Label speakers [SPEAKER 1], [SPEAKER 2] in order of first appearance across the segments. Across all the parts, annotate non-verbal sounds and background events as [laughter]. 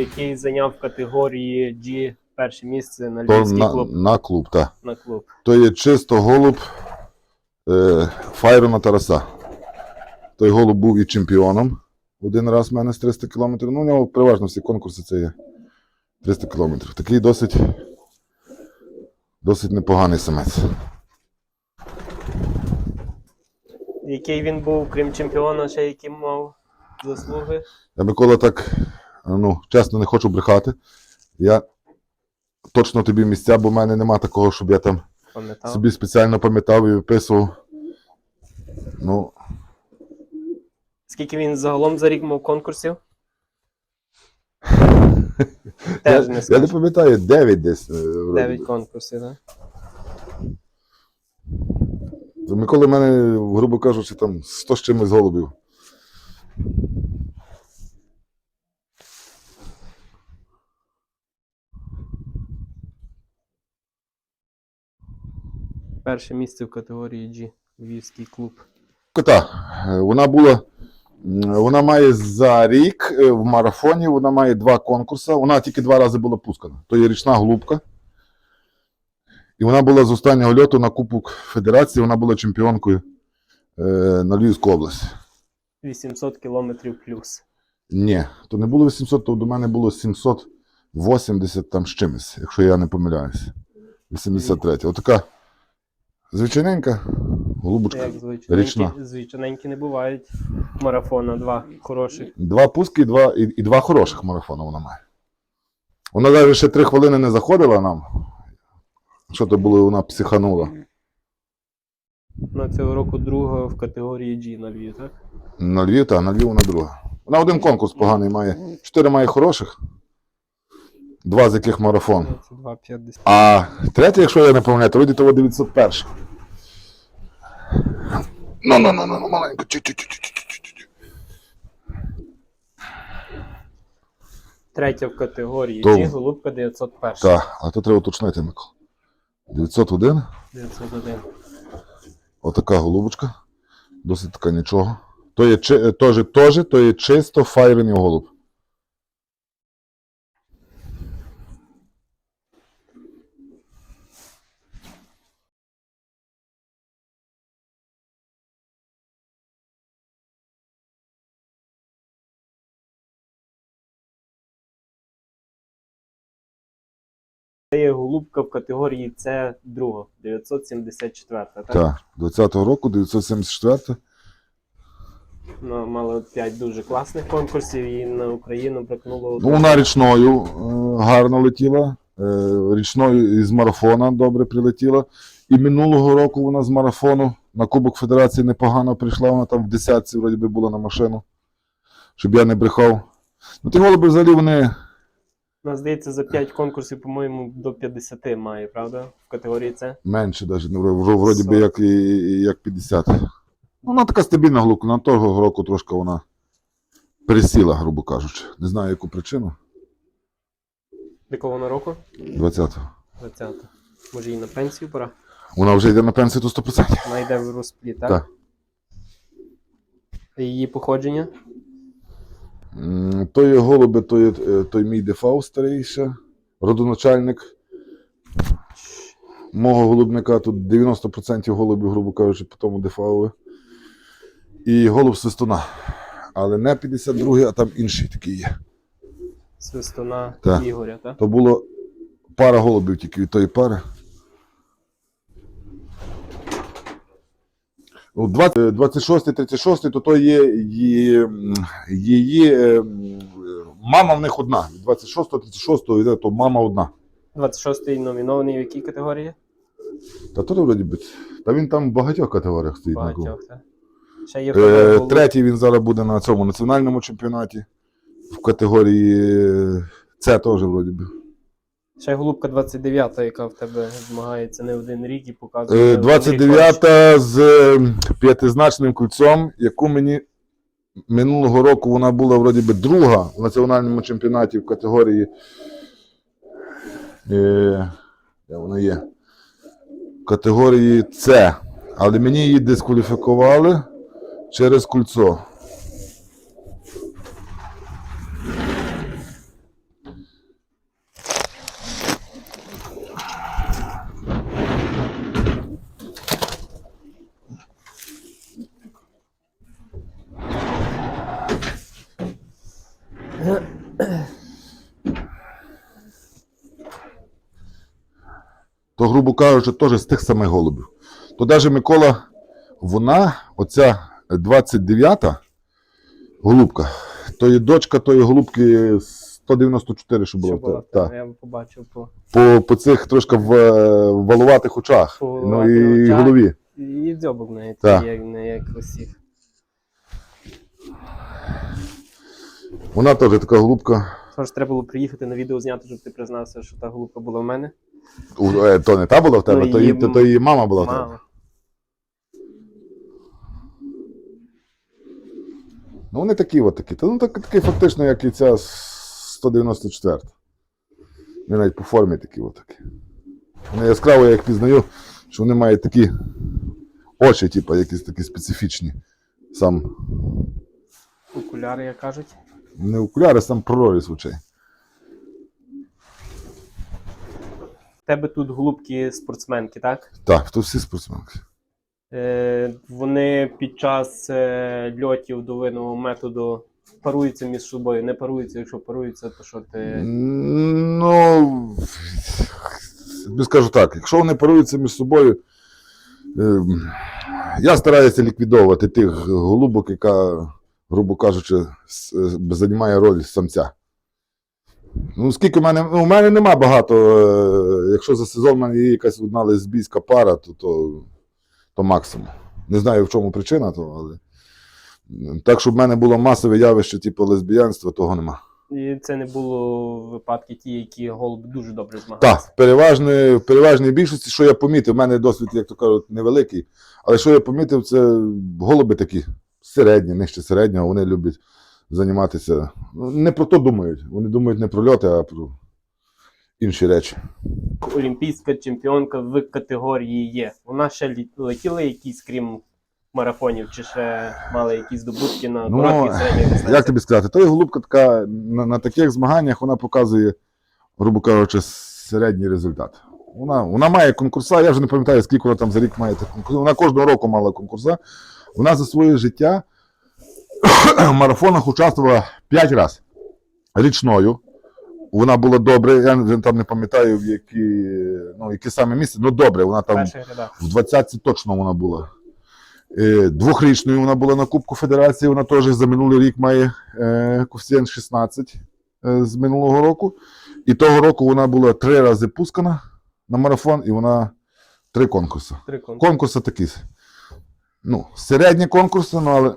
[SPEAKER 1] який зайняв в категорії G перше місце на
[SPEAKER 2] То
[SPEAKER 1] львівський
[SPEAKER 2] на,
[SPEAKER 1] клуб
[SPEAKER 2] на клуб, так.
[SPEAKER 1] на клуб.
[SPEAKER 2] То є чисто голуб е, Файрона Тараса. Той голуб був і чемпіоном. Один раз в мене з 300 кілометрів. Ну, у нього переважно всі конкурси це є 300 кілометрів. Такий досить, досить непоганий самець.
[SPEAKER 1] Який він був, крім чемпіона, ще які мав заслуги.
[SPEAKER 2] Я Микола так, ну, чесно, не хочу брехати. Я точно тобі місця, бо в мене нема такого, щоб я там
[SPEAKER 1] Пам'ятав.
[SPEAKER 2] собі спеціально пам'ятав і виписував. Ну,
[SPEAKER 1] Скільки він загалом за рік мав конкурсів? [laughs] Теж не
[SPEAKER 2] я не
[SPEAKER 1] скажу.
[SPEAKER 2] пам'ятаю, 9 десь. е, вроді.
[SPEAKER 1] 9 конкурсів, так?
[SPEAKER 2] Миколи в мене, грубо кажучи, там 100 з чимось голубів.
[SPEAKER 1] Перше місце в категорії G. Львівський клуб.
[SPEAKER 2] Кота, вона була. Вона має за рік е, в марафоні, вона має два конкурси. Вона тільки два рази була пускана. То є річна голубка. І вона була з останнього льоту на Кубок Федерації, вона була чемпіонкою е, на Львівську область.
[SPEAKER 1] 800 кілометрів плюс.
[SPEAKER 2] Ні, то не було 800, то до мене було 780 там з чимось, якщо я не помиляюся. 83. Отака звичайненька голубочка. Річна.
[SPEAKER 1] звичайненькі не бувають. Марафона два хороших.
[SPEAKER 2] Два пуски і два, і, і два хороших марафони вона має. Вона навіть ще три хвилини не заходила нам. Що то було, вона психанула.
[SPEAKER 1] На цього року друга в категорії G на Львів, так?
[SPEAKER 2] На Львів, та на Львів вона друга. Вона один конкурс поганий має. Чотири має хороших, два з яких марафон.
[SPEAKER 1] 2,50.
[SPEAKER 2] А третє, якщо я не пам'ятаю, то вроді того 901. Ну, ну, ну, ну, ну, маленько.
[SPEAKER 1] Третя в категорії
[SPEAKER 2] То-
[SPEAKER 1] G, голубка 901.
[SPEAKER 2] Так, а то треба уточнити, Микол. 901.
[SPEAKER 1] 901.
[SPEAKER 2] Отака голубочка. Досить така нічого. То є чи- е, теж, теж, то є чисто файрений голуб.
[SPEAKER 1] Це в категорії С друга, 974, так?
[SPEAKER 2] Так, 20-го року, 974.
[SPEAKER 1] Ну, мала 5 дуже класних конкурсів і на Україну бракнуло.
[SPEAKER 2] Ну, вона річною е, гарно летіла. е, Річною із марафона добре прилетіла. І минулого року вона з марафону на Кубок Федерації непогано прийшла. Вона там в десятці вроді би була на машину. Щоб я не брехав. Ну, ті голуби взагалі вони.
[SPEAKER 1] У нас здається, за 5 конкурсів, по-моєму, до 50 має, правда? В категорії С.
[SPEAKER 2] Менше навіть, ну, вро- вроді би, як, і- як 50. Ну, вона така стабільна глука, на того року трошки вона пересіла, грубо кажучи. Не знаю, яку причину.
[SPEAKER 1] Якого вона року?
[SPEAKER 2] 20-го.
[SPEAKER 1] 20. Може, їй на пенсію пора?
[SPEAKER 2] Вона вже йде на пенсію до 100%.
[SPEAKER 1] Вона йде в розпліт, так?
[SPEAKER 2] Так.
[SPEAKER 1] Її походження?
[SPEAKER 2] М, То є голуби, то е, той мій дефау старий ще, родоначальник мого голубника. Тут 90% голубів, грубо кажучи, по тому дефауи. І голуб свистуна. Але не 52-й, а там інший такий є.
[SPEAKER 1] Свистуна
[SPEAKER 2] Так.
[SPEAKER 1] Ігоря, так?
[SPEAKER 2] То було пара голубів тільки від тої пари. Ну, 20 26 36 то то є її, її е, мама в них одна. 26 36 йде, то мама одна.
[SPEAKER 1] 26-й номінований в якій категорії?
[SPEAKER 2] Та то вроді би. Та він там в багатьох категоріях стоїть.
[SPEAKER 1] Багатьох, так? Ще є
[SPEAKER 2] Е, третій він зараз буде на цьому національному чемпіонаті. В категорії е, С теж вроді би.
[SPEAKER 1] Ще голубка 29-та, яка в тебе змагається не один рік і показує. не
[SPEAKER 2] Е,
[SPEAKER 1] один
[SPEAKER 2] 29-та з п'ятизначним кільцом, яку мені минулого року вона була вроді би друга в національному чемпіонаті в категорії. Е, де вона є? В категорії С. Але мені її дискваліфікували через кільцо. То, грубо кажучи, теж з тих самих голубів. То навіть Микола, вона, оця 29-та голубка, то є дочка тої голубки 194, що
[SPEAKER 1] Що
[SPEAKER 2] було.
[SPEAKER 1] було,
[SPEAKER 2] та, та.
[SPEAKER 1] Я побачив по
[SPEAKER 2] По, по цих трошки в, е, валуватих очах.
[SPEAKER 1] По
[SPEAKER 2] ну і
[SPEAKER 1] очах.
[SPEAKER 2] голові.
[SPEAKER 1] і дзьобок неї
[SPEAKER 2] Так.
[SPEAKER 1] як не як усіх.
[SPEAKER 2] Вона теж така голубка.
[SPEAKER 1] Тож треба було приїхати на відео зняти, щоб ти признався, що та голубка була в мене.
[SPEAKER 2] У- е, То не та була в тебе,
[SPEAKER 1] Ну,
[SPEAKER 2] то,
[SPEAKER 1] її
[SPEAKER 2] її, то, то її мама була в тебе.
[SPEAKER 1] Мама.
[SPEAKER 2] Ну, вони такі от такі. Та, ну, так, такі фактично, як і ця 194. Вони навіть по формі такі от такі. Вони яскраво, я їх пізнаю, що вони мають такі очі, типу, якісь такі специфічні. Сам
[SPEAKER 1] Окуляри, як кажуть.
[SPEAKER 2] не окуляри, сам проріз очей.
[SPEAKER 1] Тебе тут голубки спортсменки, так?
[SPEAKER 2] Так, то всі спортсменки.
[SPEAKER 1] Е, вони під час е, льотів до винного методу паруються між собою, не паруються, якщо паруються, то що ти.
[SPEAKER 2] Ну, тобі скажу так, якщо вони паруються між собою, ем, я стараюся ліквідовувати тих голубок, яка, грубо кажучи, с- е, займає роль самця. Ну, скільки в мене. Ну, у мене нема багато. е, Якщо за сезон в мене є якась одна лесбійська пара, то, то, то максимум. Не знаю, в чому причина того, але. Так, щоб в мене було масове явище, типу лесбіянства, того нема.
[SPEAKER 1] І це не було випадки ті, які голуби дуже добре змагалися.
[SPEAKER 2] Так, переважної, в переважній більшості, що я помітив, в мене досвід, як то кажуть, невеликий. Але що я помітив, це голуби такі середні, нижче середнього, вони люблять займатися. ну, Не про то думають. Вони думають не про льоти, а про інші речі.
[SPEAKER 1] Олімпійська чемпіонка в категорії є. Вона ще летіла якісь, крім марафонів, чи ще мали якісь здобутки на
[SPEAKER 2] Ну,
[SPEAKER 1] короткій середній дистанції?
[SPEAKER 2] Як тобі сказати, то є голубка така на, на таких змаганнях вона показує, грубо кажучи, середній результат. Вона, вона має конкурса, я вже не пам'ятаю, скільки вона там за рік має. Вона кожного року мала конкурса. Вона за своє життя [coughs] марафонах участвувала 5 разів річною. Вона була добре, я там не пам'ятаю, в які, ну, які саме місце, ну добре, вона там в 20 точно вона була. Е, Двохрічною вона була на Кубку Федерації, вона теж за минулий рік має е, коефіцієнт 16 е, з минулого року. І того року вона була три рази пускана на марафон, і вона три конкурси.
[SPEAKER 1] Три конкурси.
[SPEAKER 2] Конкурси такі. Ну, середні конкурси, ну, але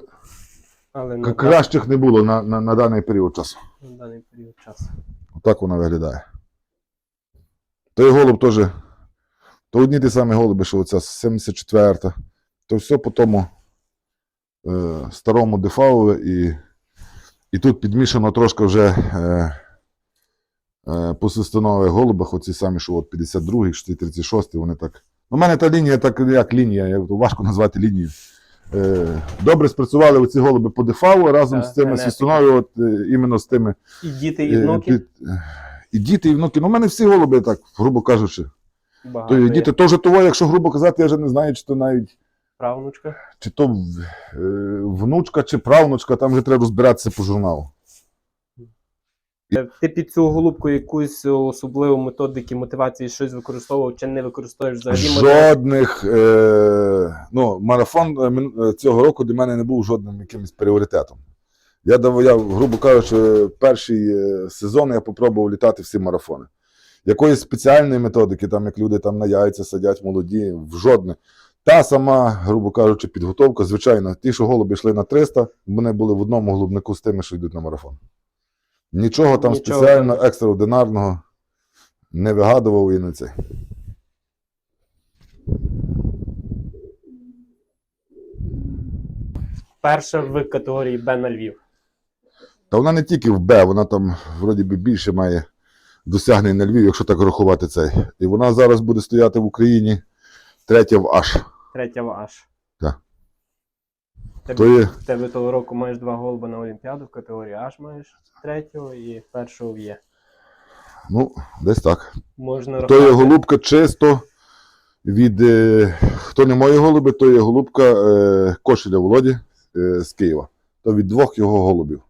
[SPEAKER 1] Але на,
[SPEAKER 2] кращих не було на, на, на даний період часу.
[SPEAKER 1] на даний період часу.
[SPEAKER 2] Отак вона виглядає. Той голуб теж. То одні ті самі голуби, що оця 74-та. То все по тому е, старому дефау і, і тут підмішано трошки вже е, е, по свистонових голубах, оці самі, що от 52-й, 36-й, вони так. У мене та лінія, так як лінія, як важко назвати лінією. Е, добре спрацювали оці голуби по дефаву разом
[SPEAKER 1] Так,
[SPEAKER 2] з цими
[SPEAKER 1] генетика.
[SPEAKER 2] от е, іменно з тими
[SPEAKER 1] І діти, і
[SPEAKER 2] Е,
[SPEAKER 1] внуки.
[SPEAKER 2] під- І діти, і внуки. Ну, у мене всі голуби, так, грубо кажучи.
[SPEAKER 1] Багато
[SPEAKER 2] То діти теж того, якщо грубо казати, я вже не знаю, чи то навіть
[SPEAKER 1] Правнучка.
[SPEAKER 2] чи то е, внучка, чи правнучка, там вже треба розбиратися по журналу.
[SPEAKER 1] Е, Ти під цю голубку якусь особливу методики мотивації щось використовував чи не використовуєш взагалі?
[SPEAKER 2] Жодних. Е, ну, марафон е, е, цього року для мене не був жодним якимось пріоритетом. Я, я грубо кажучи, перший сезон я попробував літати всі марафони. Якоїсь спеціальної методики, там, як люди там на яйця сидять молоді, в жодне. Та сама, грубо кажучи, підготовка, звичайно, ті, що голуби йшли на 300, вони були в одному голубнику з тими, що йдуть на марафон. Нічого там
[SPEAKER 1] Нічого
[SPEAKER 2] спеціально, екстраординарного не вигадував і не цей.
[SPEAKER 1] Перша в категорії Б на Львів.
[SPEAKER 2] Та вона не тільки в Б, вона там вроді би більше має досягнень на Львів, якщо так рахувати цей. І вона зараз буде стояти в Україні третя в Аш.
[SPEAKER 1] Третя в Аш. Тебе,
[SPEAKER 2] То є,
[SPEAKER 1] В тебе того року маєш два голуба на Олімпіаду, в категорії Аш маєш третього і першого в Є.
[SPEAKER 2] ну, десь так.
[SPEAKER 1] Можна
[SPEAKER 2] То є голубка чисто від. Е, хто не мої голуби, то є голубка е, Кошеля Володі е, з Києва. То від двох його голубів.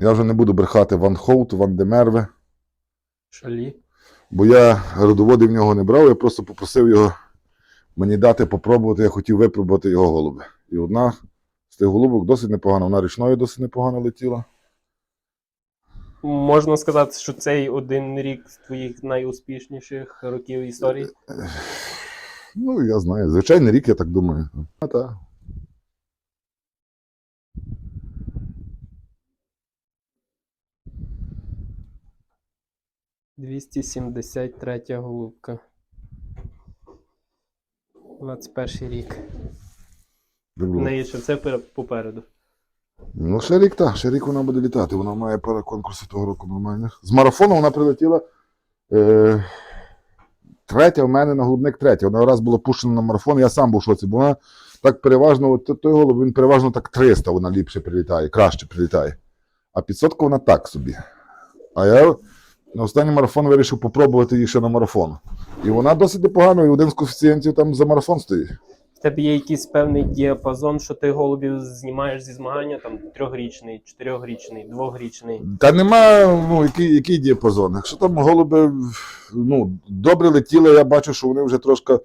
[SPEAKER 2] Я вже не буду брехати Ван Хоут, Ван Демерве,
[SPEAKER 1] Шалі.
[SPEAKER 2] бо я родоводи в нього не брав, я просто попросив його мені дати попробувати, я хотів випробувати його голуби. І одна з тих голубок досить непогана, вона річною досить непогано летіла.
[SPEAKER 1] Можна сказати, що цей один рік з твоїх найуспішніших років історії.
[SPEAKER 2] Ну, я знаю, звичайний рік, я так думаю. А, так.
[SPEAKER 1] 273 голубка. 21 рік. В неї ще все попереду.
[SPEAKER 2] Ну, ще рік так, ще рік вона буде літати. Вона має пара конкурсів того року нормальних. З марафону вона прилетіла. Е, третя в мене на голубник третя. Вона раз була пущена на марафон, я сам був в шоці, бо вона так переважно, от той голуб, він переважно так 300 вона ліпше прилітає, краще прилітає. А 500 вона так собі. А я на останній марафон вирішив попробувати її ще на марафон. І вона досить непогано, і один з коефіцієнтів там за марафон стоїть.
[SPEAKER 1] В тебе є якийсь певний діапазон, що ти голубів знімаєш зі змагання, там трьохрічний, чотирьохрічний, двохрічний.
[SPEAKER 2] Та нема, ну, який, який діапазон. Якщо там голуби ну, добре летіли, я бачу, що вони вже трошки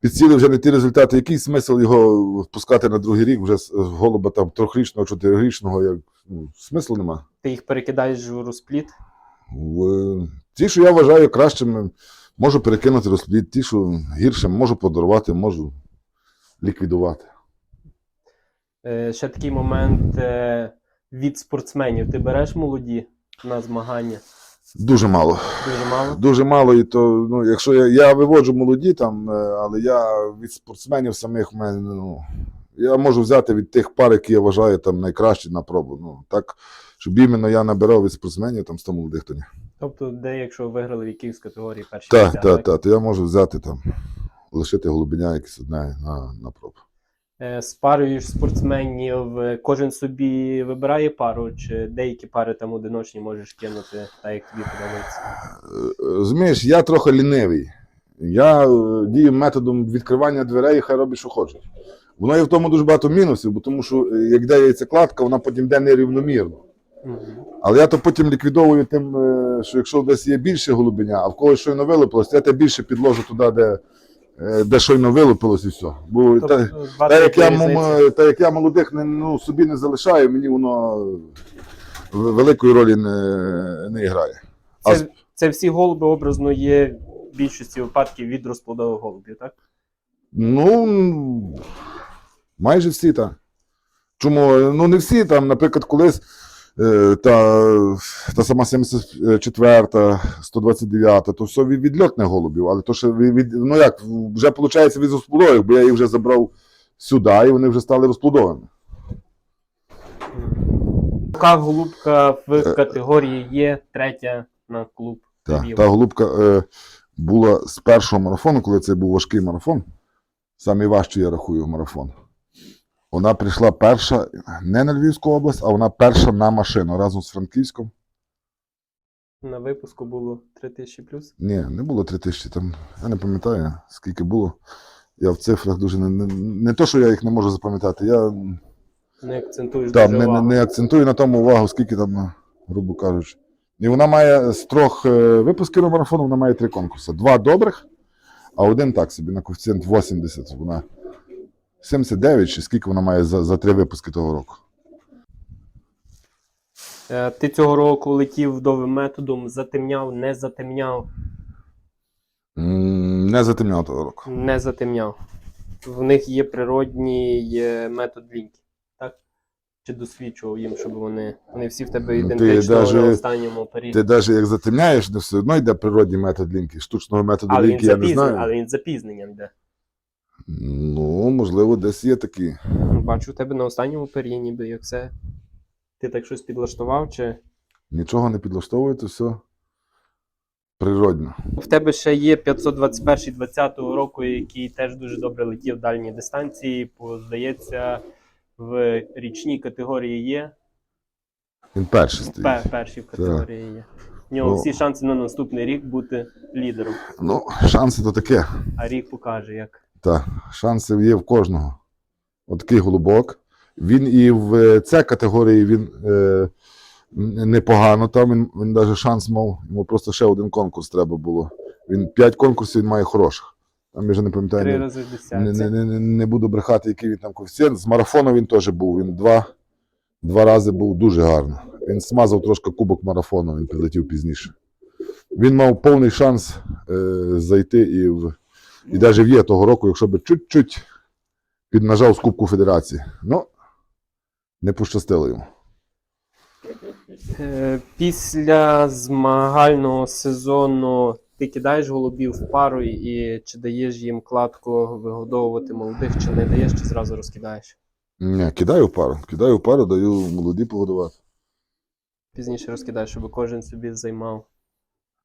[SPEAKER 2] підсіли вже не ті результати. Який смисл його впускати на другий рік вже з голуба там трьохрічного, чотирирічного, як, ну, смислу нема.
[SPEAKER 1] Ти їх перекидаєш в розпліт.
[SPEAKER 2] В, ті, що я вважаю кращими, можу перекинути розплід, ті, що гіршим, можу подарувати, можу ліквідувати.
[SPEAKER 1] Е, ще такий момент е, від спортсменів. Ти береш молоді на змагання?
[SPEAKER 2] Дуже мало.
[SPEAKER 1] Дуже мало.
[SPEAKER 2] Дуже мало, і то, ну, якщо я, я виводжу молоді там, е, але я від спортсменів самих мене, ну, я можу взяти від тих пар, які я вважаю там найкращі на пробу. Ну, так, щоб іменно я набирав від спортсменів там 100 молодих, то ні.
[SPEAKER 1] Тобто, де, якщо виграли в якійсь категорії перші
[SPEAKER 2] Так, так, так, то я можу взяти там, лишити голубеня якесь одне на, на пробу.
[SPEAKER 1] Е, Спарюєш спортсменів, е, кожен собі вибирає пару, чи деякі пари там одиночні можеш кинути, так як тобі подобається.
[SPEAKER 2] Е, Розумієш, я трохи лінивий. Я е, дію методом відкривання дверей, і хай робить, що хоче. Воно є в тому дуже багато мінусів, бо тому що е, як йде яйцекладка, вона потім йде нерівномірно. Але я то потім ліквідовую тим, е, що якщо десь є більше голубеня, а в когось щойно вилупилось, то я те більше підложу туди, де, е, де щойно вилупилось і все. Бо та,
[SPEAKER 1] Тобто,
[SPEAKER 2] та, як я, та як я молодих не, ну, собі не залишаю, мені воно великої ролі не, не грає. А
[SPEAKER 1] Це, це всі голуби образно є в більшості випадків від розплодових голубів, так?
[SPEAKER 2] Ну, майже всі так. Чому? Ну, не всі там, наприклад, колись та, та сама 74, 129, то все від відльотних голубів, але то ще від, ну як, вже виходить від розплодових, бо я їх вже забрав сюди, і вони вже стали розплодовими.
[SPEAKER 1] Яка голубка в
[SPEAKER 2] Е,
[SPEAKER 1] категорії є третя на клуб?
[SPEAKER 2] Та, та голубка е, була з першого марафону, коли це був важкий марафон. Самий важчий, я рахую, марафон. Вона прийшла перша не на Львівську область, а вона перша на машину разом з Франківськом.
[SPEAKER 1] На випуску було 3000 плюс.
[SPEAKER 2] Ні, не було 3 тисячі. Там, я не пам'ятаю, скільки було. Я в цифрах дуже не, не, не то, що я їх не можу запам'ятати. Я
[SPEAKER 1] Не акцентуєш
[SPEAKER 2] там, не, не, не акцентую на тому увагу, скільки там, грубо кажучи. І вона має з трьох е, випусків на марафону, вона має три конкурси. Два добрих, а один так собі на коефіцієнт 80. Вона 79 чи скільки вона має за, за три випуски того року.
[SPEAKER 1] Е, Ти цього року летів вдовим методом, затемняв, не затемняв,
[SPEAKER 2] М, Не затемняв того року.
[SPEAKER 1] не затемняв. В них є природній е, метод ліньки, так? Чи досвідчував їм, щоб вони. Вони всі в тебе
[SPEAKER 2] Ну, ти
[SPEAKER 1] ідентично
[SPEAKER 2] даже-
[SPEAKER 1] на останньому періоді.
[SPEAKER 2] Ти навіть як затемняєш, не все одно йде природній метод лінки. Штучного методу
[SPEAKER 1] Але він,
[SPEAKER 2] лінки я не
[SPEAKER 1] запізнений,
[SPEAKER 2] знаю.
[SPEAKER 1] але він з запізненням йде.
[SPEAKER 2] Ну, можливо, десь є такі.
[SPEAKER 1] Бачу, у тебе на останньому пері ніби як все. Ти так щось підлаштував, чи.
[SPEAKER 2] Нічого не підлаштовує, то все природно.
[SPEAKER 1] В тебе ще є 521 20-го року, який теж дуже добре летів дальні дистанції. По, здається, в річній категорії є.
[SPEAKER 2] Він перший стоїть.
[SPEAKER 1] Пе- першій в категорії є. В нього
[SPEAKER 2] Ну.
[SPEAKER 1] всі шанси на наступний рік бути лідером.
[SPEAKER 2] Ну, шанси то таке.
[SPEAKER 1] А рік покаже, як.
[SPEAKER 2] Так, шанси є в кожного. От такий голубок. Він і в е, цій категорії він е, непогано там. Він, він навіть шанс мав. Йому просто ще один конкурс треба було. Він п'ять конкурсів він має хороших. Там я вже не пам'ятаю.
[SPEAKER 1] Три рази
[SPEAKER 2] не, не, не, не- не буду брехати, який він там коефіцієнт. З марафону він теж був. Він два, два рази був дуже гарно. Він смазав трошки кубок марафону, він прилетів пізніше. Він мав повний шанс е, зайти і в і навіть є того року, якщо би чуть-чуть піднажав з Кубку Федерації. Ну, не пощастило йому.
[SPEAKER 1] Е, Після змагального сезону ти кидаєш голубів в пару і чи даєш їм кладку вигодовувати молодих, чи не даєш, чи зразу розкидаєш?
[SPEAKER 2] Ні, кидаю в пару. Кидаю в пару, даю молоді погодувати.
[SPEAKER 1] Пізніше розкидаєш, щоб кожен собі займав.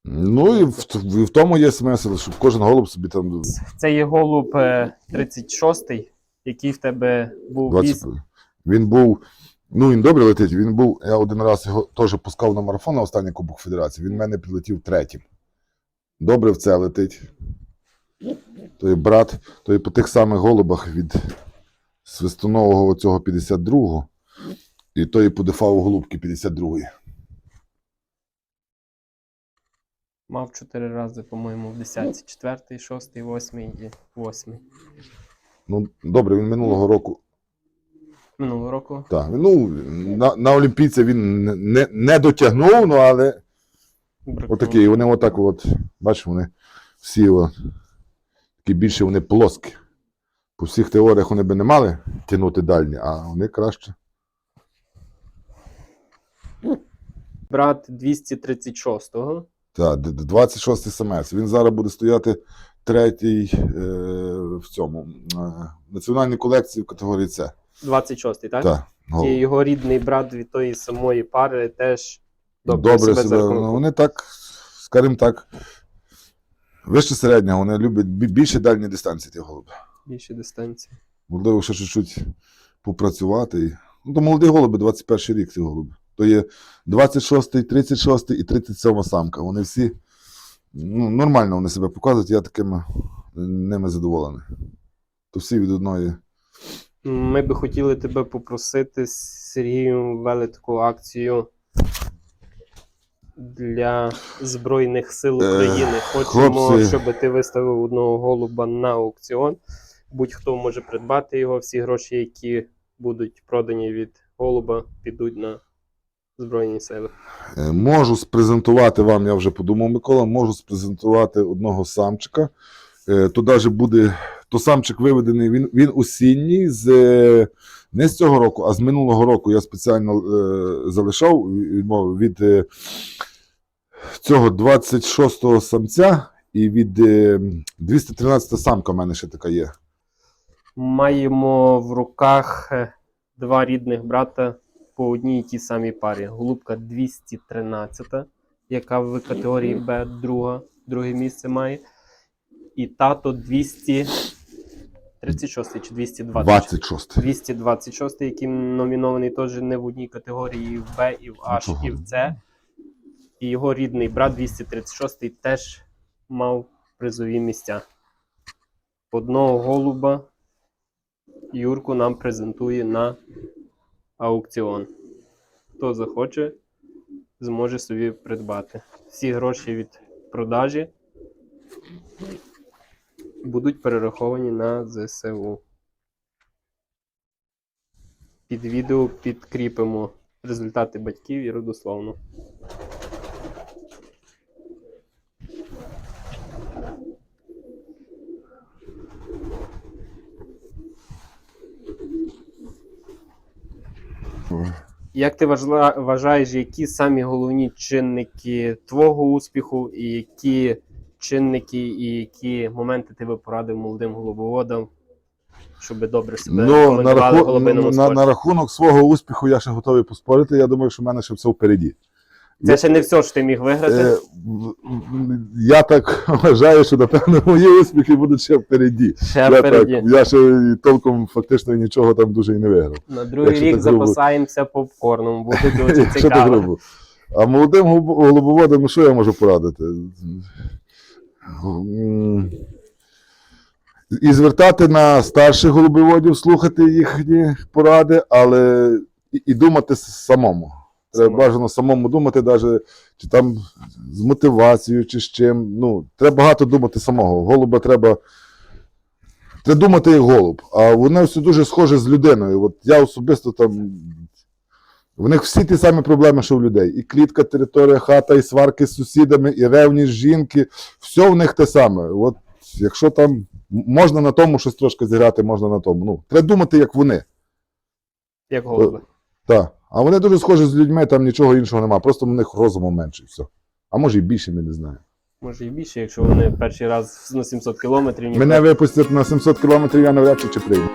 [SPEAKER 2] Ну і в, і в тому є смисл, щоб кожен голуб собі там
[SPEAKER 1] Це є голуб е, 36-й, який в тебе був
[SPEAKER 2] 20. Він був. Ну, він добре летить. Він був. Я один раз його теж пускав на марафон на останній Кубок Федерації. Він в мене прилетів третім. Добре в це летить. Той брат, той по тих самих голубах від свистонового цього 52-го. І той по дефаву голубки 52-ї.
[SPEAKER 1] Мав чотири рази, по-моєму, в десятці. Четвертий, шостий, восьмий і восьмий.
[SPEAKER 2] Ну, добре, він минулого року.
[SPEAKER 1] Минулого року.
[SPEAKER 2] Так, ну, на, на Олімпійця він не, не, дотягнув, ну, але
[SPEAKER 1] бракувало.
[SPEAKER 2] Отакі, вони отак от, бачиш, вони всі от, такі більше вони плоскі. По всіх теоріях вони би не мали тягнути дальні, а вони краще.
[SPEAKER 1] Брат 236-го.
[SPEAKER 2] Так, 26 СМС. Він зараз буде стояти третій е, в цьому е, національній колекції в категорії С.
[SPEAKER 1] 26-й, так?
[SPEAKER 2] Так,
[SPEAKER 1] І його рідний брат від тої самої пари теж
[SPEAKER 2] добре,
[SPEAKER 1] добре, себе,
[SPEAKER 2] себе.
[SPEAKER 1] зарахунком.
[SPEAKER 2] ну, вони так, скажімо так, вище середнього, вони люблять бі- більше дальні дистанції ті голуби.
[SPEAKER 1] більше дистанції.
[SPEAKER 2] Можливо, ще чуть-чуть попрацювати. І- Ну, то молоді голуби, 21 рік ці голуби. То є 26, 36 і 37 самка. Вони всі ну, нормально вони себе показують, я такими ними задоволений. То всі від одної.
[SPEAKER 1] Ми би хотіли тебе попросити з Сергієм ввели таку акцію для Збройних сил
[SPEAKER 2] Е,
[SPEAKER 1] України. Хочемо,
[SPEAKER 2] хлопці.
[SPEAKER 1] щоб ти виставив одного голуба на аукціон. Будь-хто може придбати його. Всі гроші, які будуть продані від голуба, підуть на Збройні сили.
[SPEAKER 2] Е, Можу спрезентувати вам, я вже подумав, Микола, можу спрезентувати одного самчика. Е, То навіть буде, то самчик виведений, він, він осінній, з, е, не з цього року, а з минулого року я спеціально е, залишав від, е, цього 26-го самця і від е, 213 самка в мене ще така є.
[SPEAKER 1] Маємо в руках два рідних брата по одній і тій самій парі. Голубка 213, яка в категорії Б друга, друге місце має. І тато 236 чи 220.
[SPEAKER 2] 26.
[SPEAKER 1] 226, який номінований теж не в одній категорії, і в Б, і в H, і в С. І його рідний брат 236 теж мав призові місця. Одного голуба Юрку нам презентує на аукціон. Хто захоче, зможе собі придбати. Всі гроші від продажі будуть перераховані на ЗСУ. Під відео підкріпимо результати батьків і родословно. Як ти вважаєш, які самі головні чинники твого успіху, і які чинники, і які моменти ти би порадив молодим голововодам, щоб добре себе
[SPEAKER 2] Ну, на, раху... на,
[SPEAKER 1] на,
[SPEAKER 2] на рахунок свого успіху я ще готовий поспорити. Я думаю, що в мене ще все впереді.
[SPEAKER 1] Це ще не все, що ти міг виграти.
[SPEAKER 2] Е, я так вважаю, що напевно мої успіхи будуть ще впереді.
[SPEAKER 1] ще
[SPEAKER 2] я,
[SPEAKER 1] впереді.
[SPEAKER 2] так, я ще толком фактично нічого там дуже і не виграв.
[SPEAKER 1] На другий
[SPEAKER 2] Якщо
[SPEAKER 1] рік
[SPEAKER 2] грубо.
[SPEAKER 1] запасаємося попкорном, буде [laughs] дуже цікаво.
[SPEAKER 2] грубо. А молодим голуб- голубоводам, ну, що я можу порадити? І звертати на старших голубоводів, слухати їхні поради, але і думати самому. Бажано самому думати, даже, чи там з мотивацією, чи з чим. Ну, треба багато думати самого. Голуба треба. Треба думати як голуб. А вони все дуже схожі з людиною. От я особисто там. В них всі ті самі проблеми, що в людей. І клітка, територія, хата, і сварки з сусідами, і ревність жінки. Все в них те саме. От якщо там можна на тому щось трошки зіграти, можна на тому. Ну, треба думати, як вони.
[SPEAKER 1] Як голуби.
[SPEAKER 2] Так. А вони дуже схожі з людьми, там нічого іншого немає. Просто в них розуму менше і все. А може і більше, ми не знаємо.
[SPEAKER 1] Може і більше, якщо вони перший раз на 700 кілометрів.
[SPEAKER 2] Мене випустять на 700 кілометрів, я навряд чи прийду.